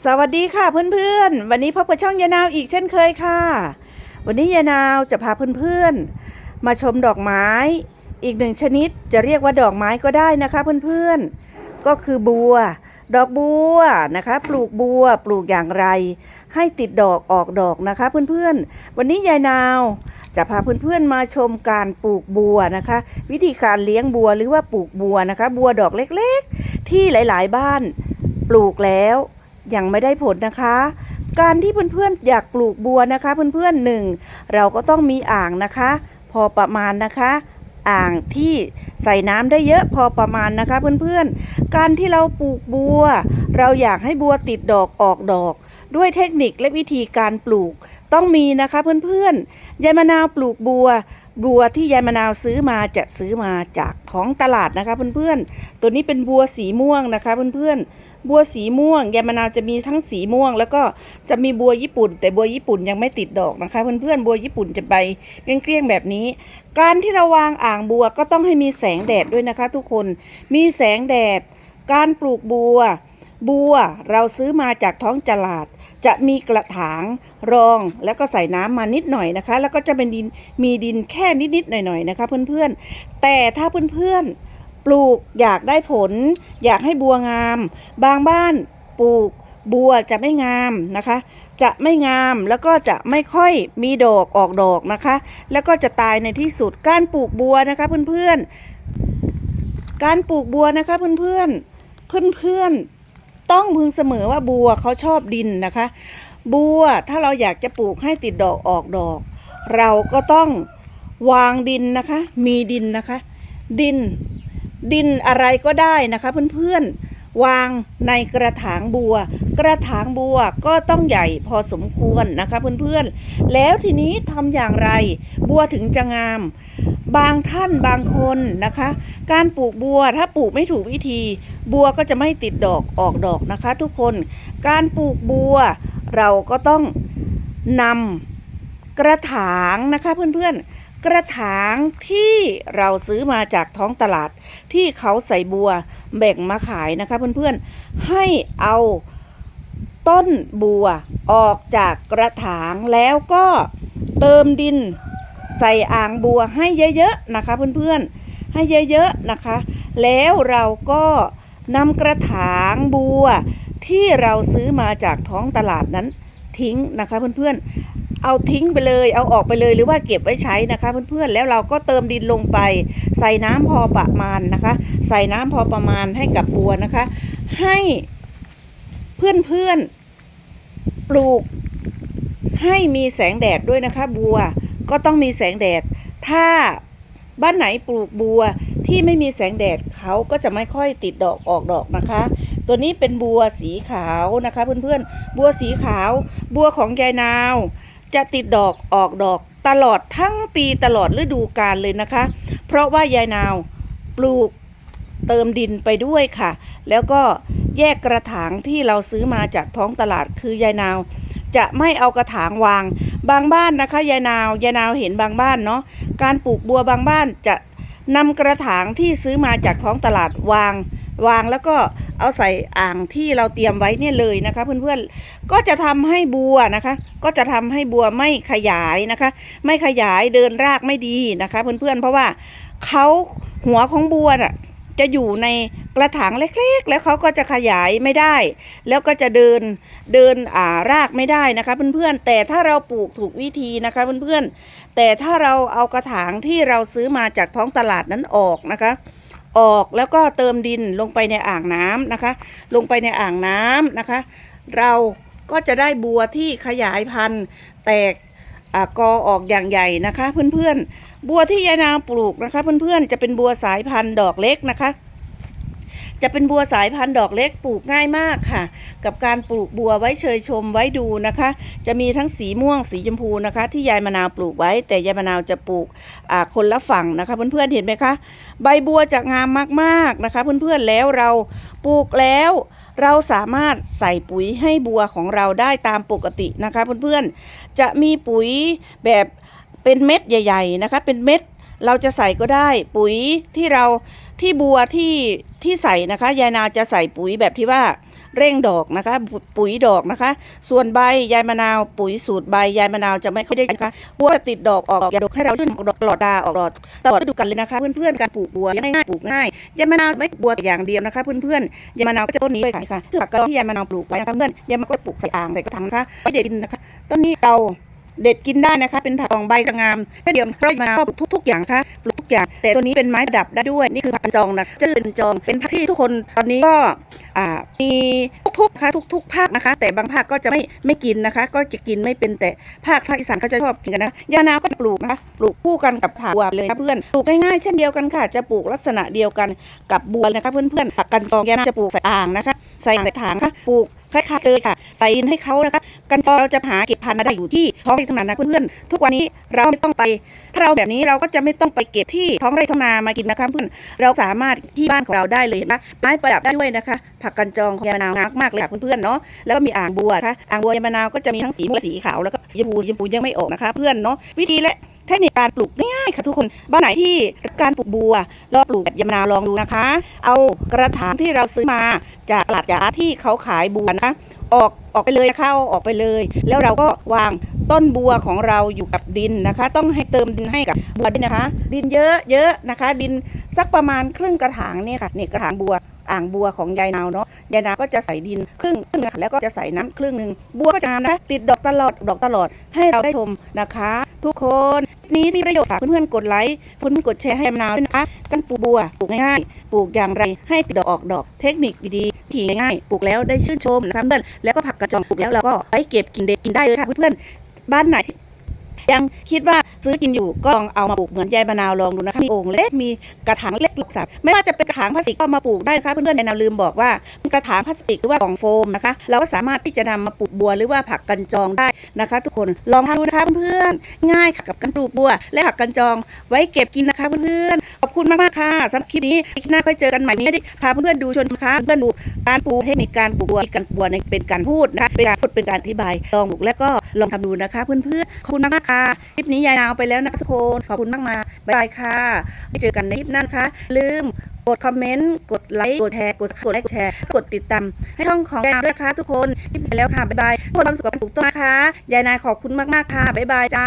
สวัสดีค่ะเพื่อนๆ วันนี้พบกับช่องยานาวอีกเช่นเคยค่ะ วันนี้ยานาวจะพาเพื่อนๆ มาชมดอกไม้อีกหนึ่งชนิดจะเรียกว่าดอกไม้ก็ได้นะคะเพื่อนๆ ก็คือบัว ดอกบัวนะคะ ปลูกบัวปลูกอย่างไร ให้ติดดอกออกดอกนะคะเพื่อนๆ วันนี้ยายนาวจะพาเพื่อนๆมาชมการปลูกบัวนะคะ วิธีการเลี้ยงบัวหรือว่าปลูกบัวนะคะ บัวดอกเล็กๆ ที่หลายๆบ้านปลูกแล้ว ยังไม่ได้ผลนะคะ การที่เพื่อนๆอยากปลูกบัวนะคะ เพื่อนๆหนึ่งเราก็ต้องมีอ่างนะคะ พอประมาณนะคะอ่างที่ใส่น้ำได้เยอะพอประมาณนะคะเพื่อนๆ การที่เราปลูกบัว เราอยากให้บัวติดดอกออกดอก ด้วยเทคนิคและวิธีการปลูกต้องมีนะคะเพื่อนๆยายมะนาวปลูกบัว บัวที่ยายมะนาวซื้อมาจะซื้อมาจากท้องตลาดนะคะเพื่อนๆ ตัวนี้เป็นบัวสีม่วงนะคะเพื่อนๆ บัวสีม่วงยายมะนาวจะมีทั้งสีม่วง แล้วก็จะมีบัวญี่ปุ่น แต่บัวญี่ปุ่นยังไม่ติดดอกนะคะ เพื่อนๆบัวญี่ปุ่นจะใบเกลี้ยงๆแบบนี้ การที่เราวางอ่างบัวก็ต้องให้มีแสงแดดด้วยนะคะ ทุกคนมีแสงแดด การปลูกบัว บัวเราซื้อมาจากท้องตลาด จะมีกระถางรองแล้วก็ใส่น้ำมานิดหน่อยนะคะ แล้วก็จะเป็นดินมีดินแค่นิดๆหน่อยๆนะคะ เพื่อนๆแต่ถ้าเพื่อนๆ ปลูกอยากได้ผล อยากให้บัวงาม บางบ้านปลูกบัวจะไม่งามนะคะ จะไม่งามแล้วก็จะไม่ค่อยมีดอกออกดอกนะคะ แล้วก็จะตายในที่สุดการปลูกบัวนะคะเพื่อนๆ การปลูกบัวนะคะเพื่อนๆ เพื่อนๆ ต้องพึงเสมอว่าบัวเขาชอบดินนะคะ บัวถ้าเราอยากจะปลูกให้ติดดอกออกดอก เราก็ต้องวางดินนะคะ มีดินนะคะ ดิน ดินอะไรก็ได้นะคะเพื่อนๆวางในกระถางบัว กระถางบัวก็ต้องใหญ่พอสมควรนะคะเพื่อนๆ แล้วทีนี้ทำอย่างไร บัวถึงจะงาม บางท่านบางคนนะคะ การปลูกบัวถ้าปลูกไม่ถูกวิธี บัวก็จะไม่ติดดอกออกดอกนะคะ ทุกคนการปลูกบัวเราก็ต้องนำกระถางนะคะเพื่อนๆ กระถางที่เราซื้อมาจากท้องตลาดที่เขาใส่บัวแบ่งมาขายนะคะเพื่อนๆ ให้เอาต้นบัวออกจากกระถางแล้วก็เติมดินใส่อ่างบัวให้เยอะๆนะคะเพื่อนๆ ให้เยอะๆนะคะ แล้วเราก็นำกระถางบัวที่เราซื้อมาจากท้องตลาดนั้นทิ้งนะคะเพื่อนๆ เอาทิ้งไปเลย เอาออกไปเลยหรือว่าเก็บไว้ใช้นะคะ เพื่อนๆแล้วเราก็เติมดินลงไป ใส่น้ำพอประมาณนะคะ ใส่น้ำพอประมาณให้กับบัวนะคะ ให้เพื่อนๆปลูก ให้มีแสงแดดด้วยนะคะ บัวก็ต้องมีแสงแดด ถ้าบ้านไหนปลูกบัวที่ไม่มีแสงแดดเขาก็จะไม่ค่อยติดดอกออกดอกนะคะ ตัวนี้เป็นบัวสีขาวนะคะ เพื่อนๆ บัวสีขาว บัวของยายนาว จะติดดอกออกดอกตลอดทั้งปีตลอดฤดูกาลเลยนะคะ เพราะว่ายายนาวปลูกเติมดินไปด้วยค่ะ แล้วก็แยกกระถางที่เราซื้อมาจากท้องตลาดคือยายนาว จะไม่เอากระถางวาง บางบ้านนะคะยายนาวยายนาวเห็นบางบ้านเนาะการปลูกบัวบางบ้านจะนำกระถางที่ซื้อมาจากท้องตลาดวาง วางแล้วก็เอาใส่อ่างที่เราเตรียมไว้เนี่ยเลยนะคะ เพื่อนๆก็จะทำให้บัวนะคะ ก็จะทำให้บัวไม่ขยายนะคะ ไม่ขยายเดินรากไม่ดีนะคะ เพื่อนๆเพราะว่าเขาหัวของบัวน่ะจะอยู่ในกระถางเล็กๆ แล้วเขาก็จะขยายไม่ได้ แล้วก็จะเดินเดินอ่ารากไม่ได้นะคะ เพื่อนๆแต่ถ้าเราปลูกถูกวิธีนะคะเพื่อนๆแต่ถ้าเราเอากระถางที่เราซื้อมาจากท้องตลาดนั้นออกนะคะ ออกแล้วก็เติมดินลงไปในอ่างน้ำนะคะ ลงไปในอ่างน้ำนะคะ เราก็จะได้บัวที่ขยายพันธุ์แตกอกอออกอย่างใหญ่นะคะ เพื่อนๆ บัวที่ยายนางปลูกนะคะ เพื่อนๆจะเป็นบัวสายพันธุ์ดอกเล็กนะคะ จะเป็นบัวสายพันธุ์ดอกเล็กปลูกง่ายมากค่ะ กับการปลูกบัวไว้เชยชมไว้ดูนะคะ จะมีทั้งสีม่วงสีชมพูนะคะ ที่ยายมะนาวปลูกไว้ แต่ยายมะนาวจะปลูกอ่าคนละฝั่งนะคะเพื่อนๆเห็นไหมคะ ใบบัวจะงามมากๆนะคะ เพื่อนๆแล้วเราปลูกแล้วเราสามารถใส่ปุ๋ยให้บัวของเราได้ตามปกตินะคะเพื่อนๆ จะมีปุ๋ยแบบเป็นเม็ดใหญ่ ๆนะคะ เป็นเม็ด เราจะใส่ก็ได้ปุ๋ยที่เราที่บัวที่ที่ใส่นะคะยายนาจะใส่ปุ๋ยแบบที่ว่าเร่งดอกนะคะ ปุ๋ยดอกนะคะ ส่วนใบยายมะนาว ปุ๋ยสูตรใบยายมะนาวจะไม่ค่อยได้นะคะบัวจะติดดอกออกยาดอกให้เราขึ้นออกดอกตลอดดาออกดอกตลอดฤดูกาลเลยนะคะ เพื่อนๆการปลูกบัวง่ายๆปลูกง่ายยายมะนาวไม่บัวแต่อย่างเดียวนะคะ เพื่อนๆยายมะนาวก็จะต้นนี้เลยค่ะคือผักกระดองที่ยายมะนาวปลูกไว้นะคะเพื่อนยายมะนาวก็ปลูกใส่อ่างใส่กระถางนะคะไม่เด็ดกินนะคะต้นนี้เรา เด็ดกินได้นะคะ เป็นผักกองใบจะงามเช่นเดียวเพราะมะนาวปลูกทุกๆอย่างค่ะปลูกทุกอย่าง แต่ตัวนี้เป็นไม้ประดับได้ด้วยนี่คือผักกันจองนะจะเป็นจองเป็นผักที่ทุกคนตอนนี้ก็มีทุกๆค่ะทุก ๆ ภาคนะคะ แต่บางภาคก็จะไม่ไม่กินนะคะ ก็จะกินไม่เป็นแต่ภาคภาคอีสานเขาจะชอบกินกันนะยานาวก็จะปลูกนะคะปลูกคู่กันกับถาบัวเลยนะเพื่อนปลูกง่ายๆเช่นเดียวกันค่ะ จะปลูกลักษณะเดียวกันกับบัวนะคะ เพื่อนๆผักกันจองยานาจะปลูกใส่อ่างนะคะ ใส่ใส่ถางค่ะปลูก คล้ายๆเลยค่ะ ใส่ดินให้เขานะคะกันจองเราจะหาเก็บพันธุ์มาได้อยู่ที่ท้องไร่ท้องนานะเพื่อนๆทุกวันนี้เราไม่ต้องไป ถ้าเราแบบนี้เราก็จะไม่ต้องไปเก็บที่ท้องไร่ท้องนามากินนะคะเพื่อนเราสามารถที่บ้านของเราได้เลยเห็นไหมไม้ประดับได้ด้วยนะคะ ผักกันจองของยายมะนาวมากเลยค่ะเพื่อนๆเนาะแล้วก็มีอ่างบัวนะคะอ่างบัวยายมะนาวก็จะมีทั้งสีม่วงและสีขาวแล้วก็สีชมพูสีชมพูยังไม่ออกนะคะ เพื่อนเนาะวิธีและ ทคนิคการปลูกง่ายๆค่ะทุกคน บ้านไหนที่การปลูกบัวลองปลูกแบบยมนาลองดูนะคะ เอากระถางที่เราซื้อมาจากตลาดยาที่เขาขายบัวนะคะออกออกไปเลยนะคะเอาออกไปเลย แล้วเราก็วางต้นบัวของเราอยู่กับดินนะคะ ต้องให้เติมดินให้กับบัวด้วยนะคะ ดินเยอะเยอะนะคะ ดินสักประมาณครึ่งกระถางนี่ค่ะนี่กระถางบัวอ่างบัวของยายนาวเนาะยายนาวก็จะใส่ดินครึ่งครึ่งค่ะแล้วก็จะใส่น้ำครึ่งหนึ่งบัวก็จะงามนะติดดอกตลอดดอกตลอดให้เราได้ชมนะคะ ทุกคน นี้มีประโยชน์ฝากเพื่อนๆกดไลค์เพื่อนๆกดแชร์ให้ยายมะนาวด้วยนะคะกันปลูกบัวปลูกง่ายๆปลูกอย่างไรให้ติดดอกออกดอก เทคนิคดีๆถี่ง่ายๆปลูกแล้วได้ชื่นชมนะคะเพื่อนแล้วก็ผักกระจองปลูกแล้วเราก็ไปเก็บกินเด็ดกินได้เลยค่ะเพื่อนๆบ้านไหนยังคิดว่า ซื้อกินอยู่ก็ลองเอามาปลูกเหมือนยายมะนาวลองดูนะคะมีโอ่งเล็กมีกระถางเล็กหลกสับไม่ว่าจะเป็นกระถางพลาสติกก็มาปลูกได้นะคะเพื่อนๆในนาลืมบอกว่า กระถางพลาสติกหรือว่ากล่องโฟมนะคะ เราก็สามารถที่จะนำมาปลูกบัวหรือว่าผักกันจองได้นะคะ ทุกคนลองทำดูนะคะเพื่อนๆง่ายค่ะกับการปลูกบัว และผักกันจองไว้เก็บกินนะคะเพื่อนๆ คุณมากๆค่ะสำหรับคลิปนี้คลิปหน้าค่อยเจอกันใหม่นี้ได้พาเพื่อนๆดูชวนนะคะเพื่อนดูการปลูกเทคนิคการปลูกบัวการปลูกบัวในเป็นการพูดนะคะเป็นการพูดเป็นการอธิบายลองปลูกแล้วก็ลองทำดูนะคะ เพื่อนๆขอบคุณมากๆค่ะคลิปนี้ยายนาวไปแล้วนะคะทุกคนขอบคุณมากมาบ๊ายบายค่ะไว้เจอกันในคลิปหน้านะคะลืมกดคอมเมนต์ กดไลค์ กดแชร์ กดกดไลค์ กดแชร์ กดติดตาม ให้ช่องของยายนาด้วยนะคะทุกคนคลิปไปแล้วค่ะ บ๊ายบายทุกคนความสุขกับปลูกต้นนะคะ ยายนายขอบคุณมาก ๆ ค่ะ บ๊ายบายจ้า